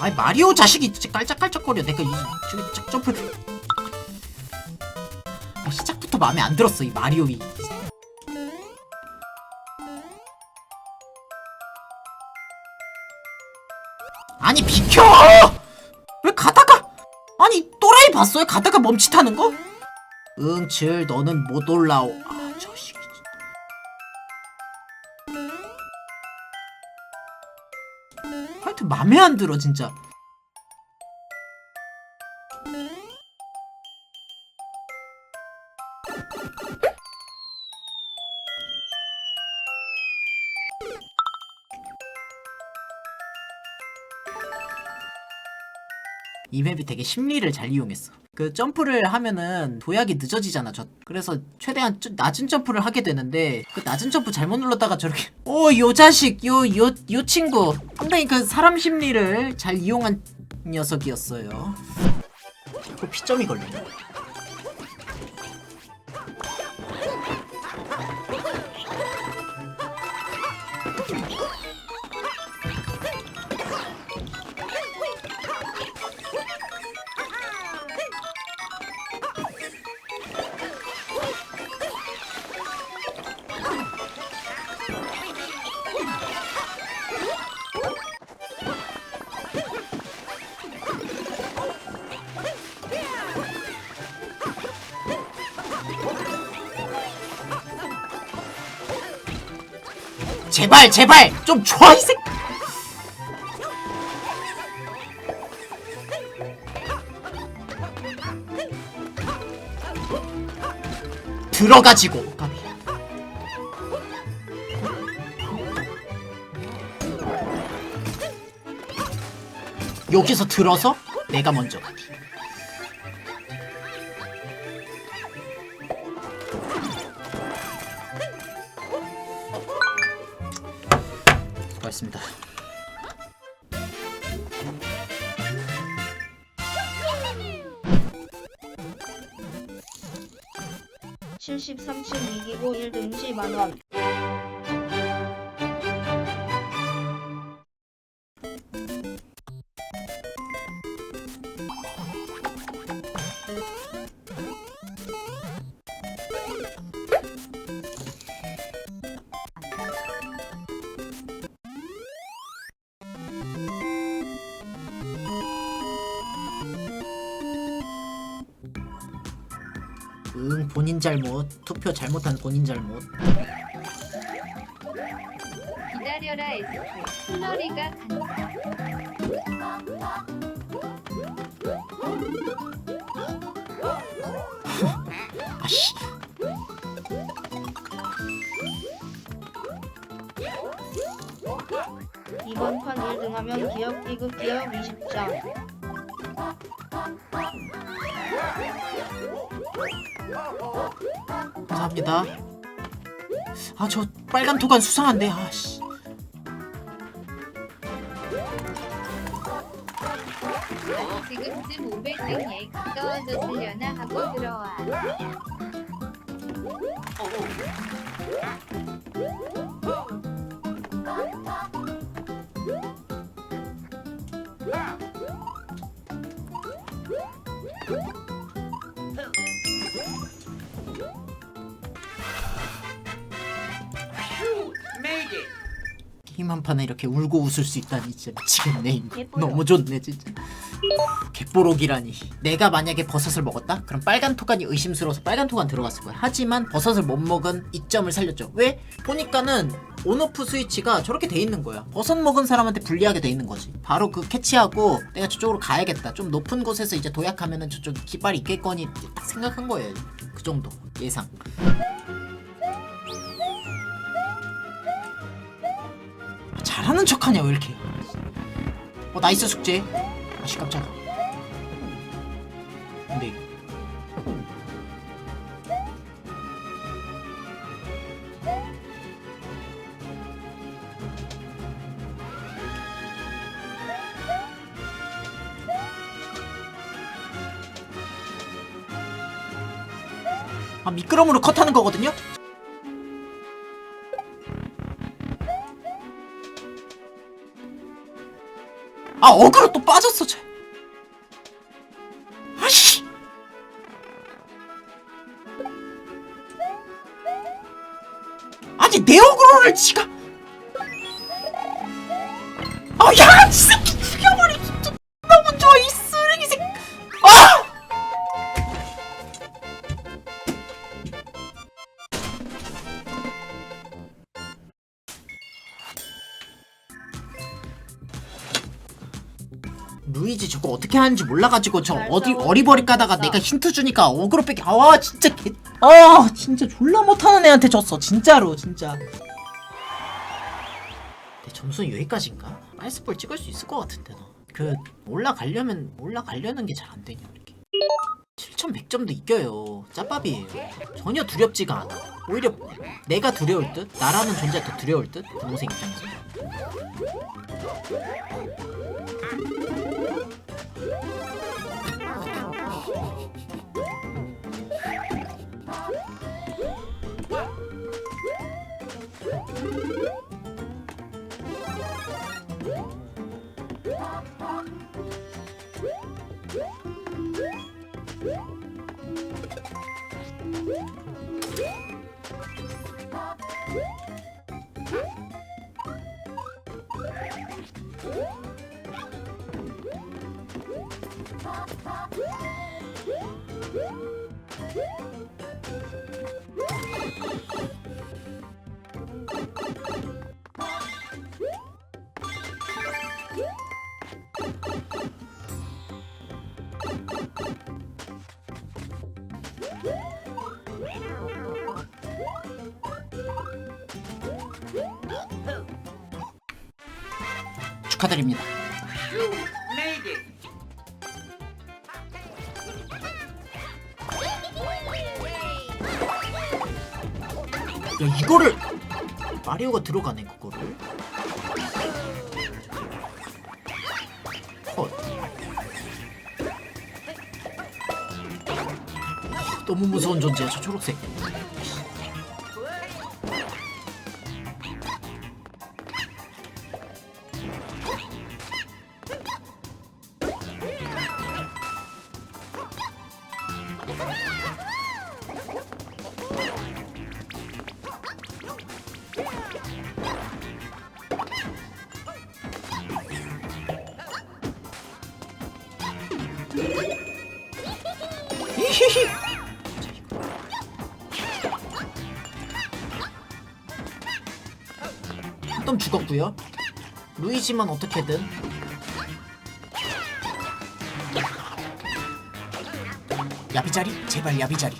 아니 마리오 자식이 진짜 깔짝깔짝거려. 내가 이 저기 짝 점프. 아, 시작부터 마음에 안 들었어 이 마리오 이. 아니 비켜! 왜 가다가? 아니 또라이 봤어요? 가다가 멈칫하는 거? 응칠 너는 못 올라오. 아 저식 맘에 안 들어 진짜 이 맵이 되게 심리를 잘 이용했어. 그 점프를 하면은 도약이 늦어지잖아. 저 그래서 최대한 쭈- 낮은 점프를 하게 되는데 그 낮은 점프 잘못 눌렀다가 저렇게 오 요 자식 요 요 요 친구 상당히 그 사람 심리를 잘 이용한 녀석이었어요. 자꾸 피점이 걸리네. 제발 제발 좀 줘 이 새끼. 들어가지고. 여기서 들어서 내가 먼저 가기. 하셨습니다. 칠십삼 층 이기고 1등 10만원 본인 잘못 투표 잘못한 본인 잘못. 기다려라 에스페 플러리가 간다. 아씨. 이번 판 1등하면 기업 B급 기업 20장 감사합니다. 아 저 빨간 토간 수상한데 아씨. 지금쯤 500등 얘 가까워졌으려나 하고 들어와 게임 한 판에 이렇게 울고 웃을 수 있다니 진짜 미치겠네 이거. 예뻐요. 너무 좋네 진짜. 객보록이라니. 내가 만약에 버섯을 먹었다? 그럼 빨간 토간이 의심스러워서 빨간 토간 들어갔을 거야. 하지만 버섯을 못 먹은 이점을 살렸죠. 왜? 보니까는 온오프 스위치가 저렇게 돼 있는 거야. 버섯 먹은 사람한테 불리하게 돼 있는 거지. 바로 그 캐치하고 내가 저쪽으로 가야겠다. 좀 높은 곳에서 이제 도약하면은 저쪽 깃발이 있겠거니 딱 생각한 거예요. 그 정도 예상 하는 척하냐 왜 이렇게. 어 나이스 숙제. 아씨 깜짝아 근데 아 미끄럼으로 컷하는 거거든요 아 어그로 또 빠졌어 쟤. 아씨. 아니 내 어그로를 지가. 아야 이새 루이지 저거 어떻게 하는지 몰라가지고 저잘 어디. 어리버리 까다가. 내가 힌트 주니까 어그로 뺏기. 아 진짜 개 아 진짜 졸라 못하는 애한테 졌어 진짜로 진짜. 내 점수는 여기까지인가? 빨스볼 찍을 수 있을 것 같은데 나그 올라가려면 올라가려는 게 잘 안 되냐 이렇게. 7100점도 이겨요. 짭밥이에요. 전혀 두렵지가 않아. 오히려 내가 두려울 듯 나라는 존재가 더 두려울 듯? 동생 입장에서 축하드립니다 야 이거를 마리오가 들어가네 그거를 어. 너무 무서운 존재야 저 초록색 히히히 좀 죽었고요. 루이지만 어떻게든. 야비자리? 제발 야비자리.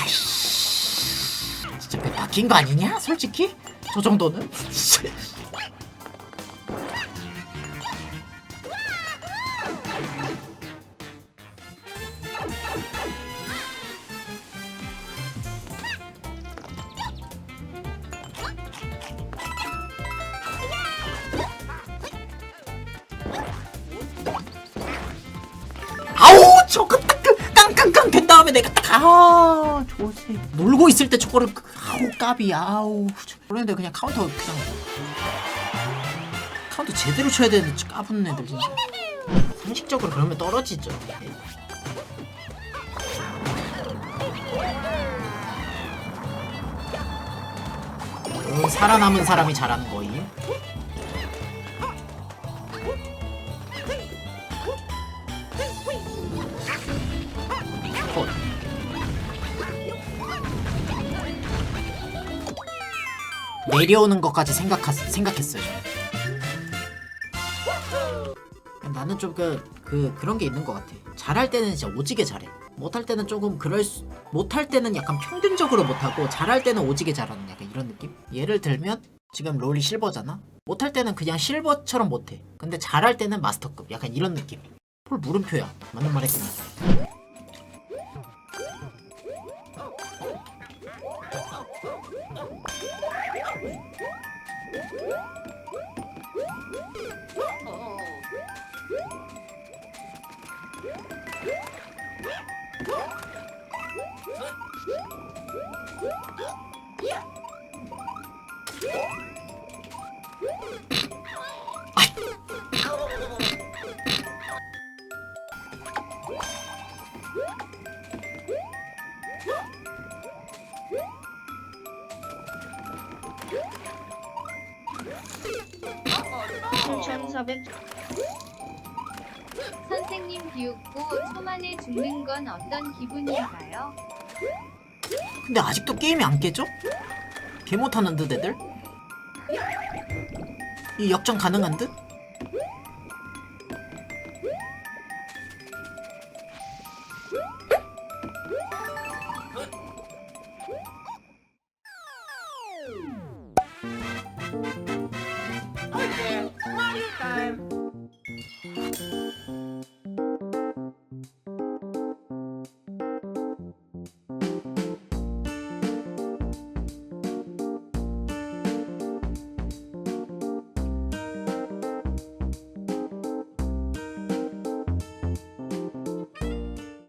아이씨. 진짜 배 박힌 거 아니냐 솔직히? 저 정도는 아 조세 놀고 있을 때 저거를 그- 아우 까비 아우. 그런데 그냥 카운터 그냥. 카운터 제대로 쳐야 되는데 저 까부는 애들 진짜. 상식적으로 그러면 떨어지죠. 음, 살아남은 사람이 잘하는 거임 내려오는 것까지 생각하, 생각했어요. 나는 좀 그 그 그런 게 있는 것 같아. 잘할 때는 진짜 오지게 잘해. 못할 때는 조금 그럴 수, 못할 때는 약간 평균적으로 못하고 잘할 때는 오지게 잘하는 약간 이런 느낌? 예를 들면 지금 롤이 실버잖아. 못할 때는 그냥 실버처럼 못해. 근데 잘할 때는 마스터급. 약간 이런 느낌. 폴 물음표야. 맞는 말 했구나. 1400 선생님 비웃고 초만에 죽는 건 어떤 기분인가요? 근데 아직도 게임이 안 깨죠? 개 못하는 듯 애들? 이 역전 가능한 듯?